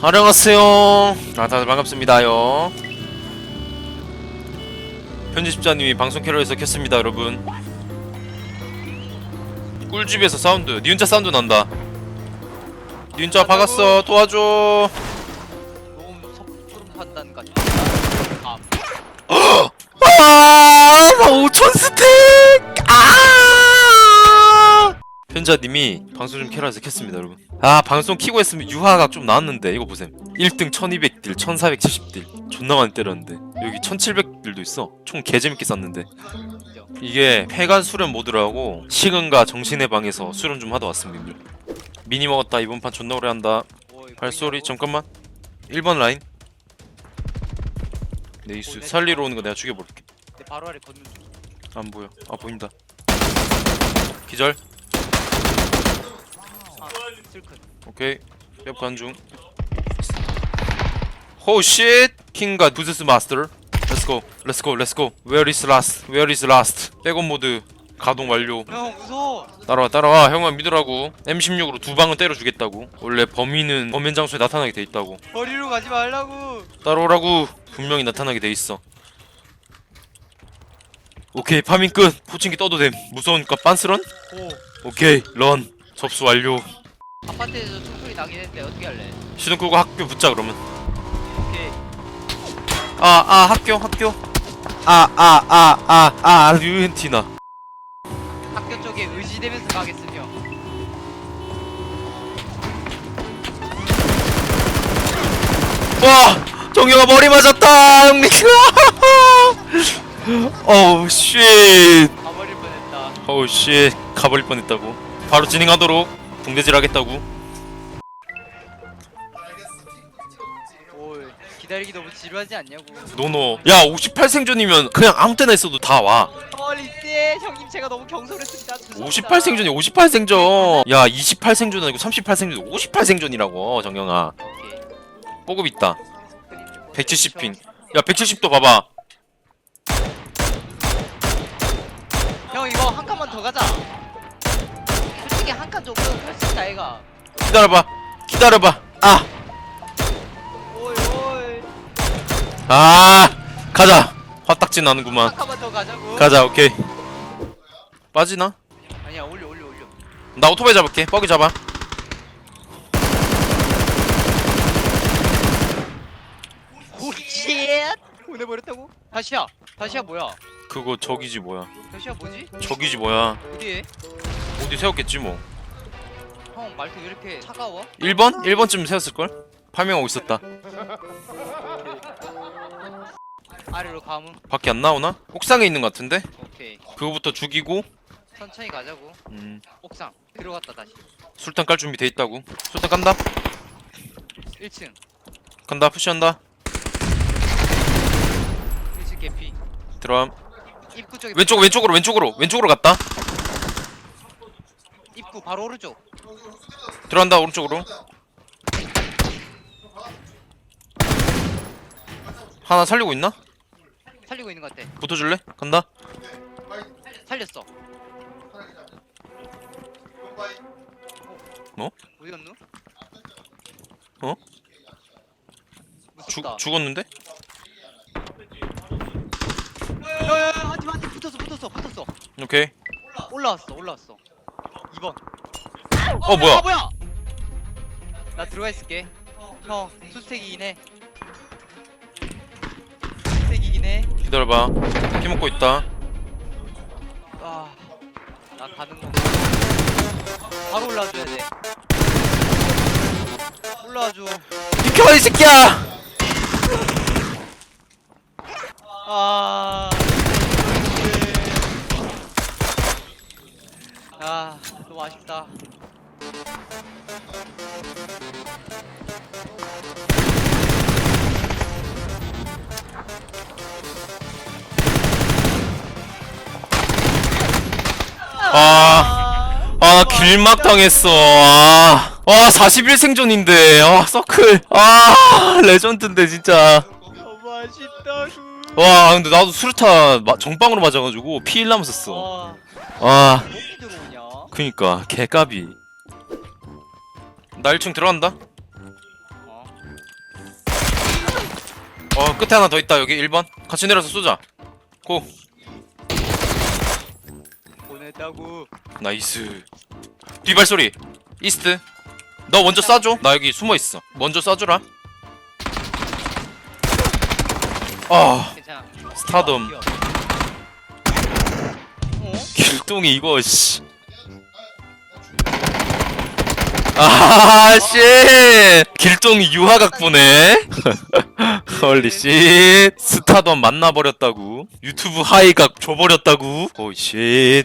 안녕하세요. 아, 다들 반갑습니다요. 편집자님이 방송 캐럴에서 켰습니다, 여러분. 꿀집에서 사운드, 니 혼자 사운드 난다. 니 혼자 박았어, 도와줘. 너무 같아. 아, 아, 나 5천 스 편자님이 방송 좀 켜라 해서 켰습니다, 여러분. 아, 방송 키고 했으면 유화가 좀 나왔는데, 이거 보셈. 1등 1200딜, 1470딜. 존나 많이 때렸는데. 여기 1700딜도 있어. 총 개재밌게. 인정. 이게 폐간 수련 모드라고 시간과 정신의 방에서 수련 좀 하다 왔습니다. 미니 먹었다, 이번 판 존나 오래 한다. 발소리? 잠깐만. 1번 라인. 네이스, 살리러 오는 거 내가. 내 바로 아래 걷는 중. 안 보여. 아 보인다. 기절. 아, 슬큰. 오케이. 옆 관중. 호 쉣. 킹과 부스스 마스터. Let's go. Let's go. Let's go. Where is last? Where is last? 백업 모드 가동 완료. 형 무서워. 따라와 따라와. 형만 믿으라고. M16으로 두 방은 때려 주겠다고. 원래 범인은 범행 장소에 나타나게 돼 있다고. 거리로 가지 말라고. 따라오라고. 분명히 나타나게 돼 있어. 오케이 파밍 끝. 포칭기 떠도 됨. 무서우니까 빤스런? 오. 오케이 런. 접수 완료. 아파트에서 총소리 나긴 했는데 어떻게 할래? 시동 끄고 학교 붙자 그러면 오케이. 아아 학교 학교 아 아 아 아아 유엔티나 학교 쪽에 의지되면서 가겠으며. 와 정영아 머리 맞았다 형님 어우 쉣 가버릴 뻔했다. 어우 쉣 가버릴 뻔했다고 바로 진행하도록 동대질 하겠다고 오, 기다리기 너무 지루하지 않냐고. 노노 야 58생존이면 그냥 아무 때나 있어도 다 와 헐 이때 형님 제가 너무 경솔했습니다. 죄송합니다. 58생존이 58생존 야 28생존 아니고 38생존 58생존이라고 정영아 오케이. 뽀급 있다 170핑 야 170도 봐봐 형 이거 한 칸만 더 가자. 솔직히 한칸수 있다 애가. 기다려봐 기다려봐 아 오이 오이. 아 가자 화딱지 나는구만 한 칸만 더 가자고. 가자 오케이 빠지나? 아니야 올려 올려 올려. 나 오토바이 잡을게 뻐기 잡아 오쉣 보내버렸다고? 다시야 다시야 뭐야? 그거 저기지 뭐야 다시야 뭐지? 저기지 뭐야 어디에? 어디 세웠겠지 뭐. 형 말투 왜 이렇게 차가워? 1번? 1번쯤 세웠을걸? 파밍하고 있었다. 아래로 가면 밖에 안 나오나? 옥상에 있는 것 같은데? 오케이. 그거부터 죽이고. 천천히 가자고. 음, 옥상. 들어갔다 다시. 술탄 깔 준비 돼 있다고. 술탄 깐다. 1층. 간다 푸시한다. 1층 개피. 입구 쪽에 왼쪽 왼쪽으로 왼쪽으로 왼쪽으로 갔다 입구 바로 오른쪽 들어간다 오른쪽으로 하나 살리고 있나? 살리고 있는 것 같아 붙어줄래? 간다 살렸어 뭐? 어디 갔노? 어? 죽 무섭다 죽었는데? 야야야 한팀 한팀 붙었어 붙었어 붙었어 오케이 올라왔어 올라왔어 2번 어, 뭐야? 아, 뭐야? 나 들어가 있을게. 형 수색이긴 해. 수색이긴 해. 기다려봐. 피 먹고 있다. 아, 나 가는 거. 바로 올라와줘야 돼. 올라와줘. 비켜 이 새끼야 아, 너무 아쉽다. 아, 아 길막 당했어 아, 와 41 생존인데 아 서클 아 레전드인데 진짜 너무 아쉽다구. 와 근데 나도 수류탄 마- 정방으로 맞아가지고 피 1 남았었어 와, 아 어디 들어오냐? 그니까 개까비 나 1층 들어간다. 어, 어 끝에 하나 더 있다 여기. 1번. 같이 내려서 쏘자. 고. 보냈다고. 나이스. 뒤발 소리. 이스트. 너 먼저 쏴줘. 나 여기 숨어있어. 먼저 쏴주라. 아 괜찮아. 스타덤. 어? 길동이 이거 씨 아씨 길동이 유화각 보네. 헐리 씨 스타덤 만나버렸다고 유튜브 하이각 줘버렸다고 오이 씨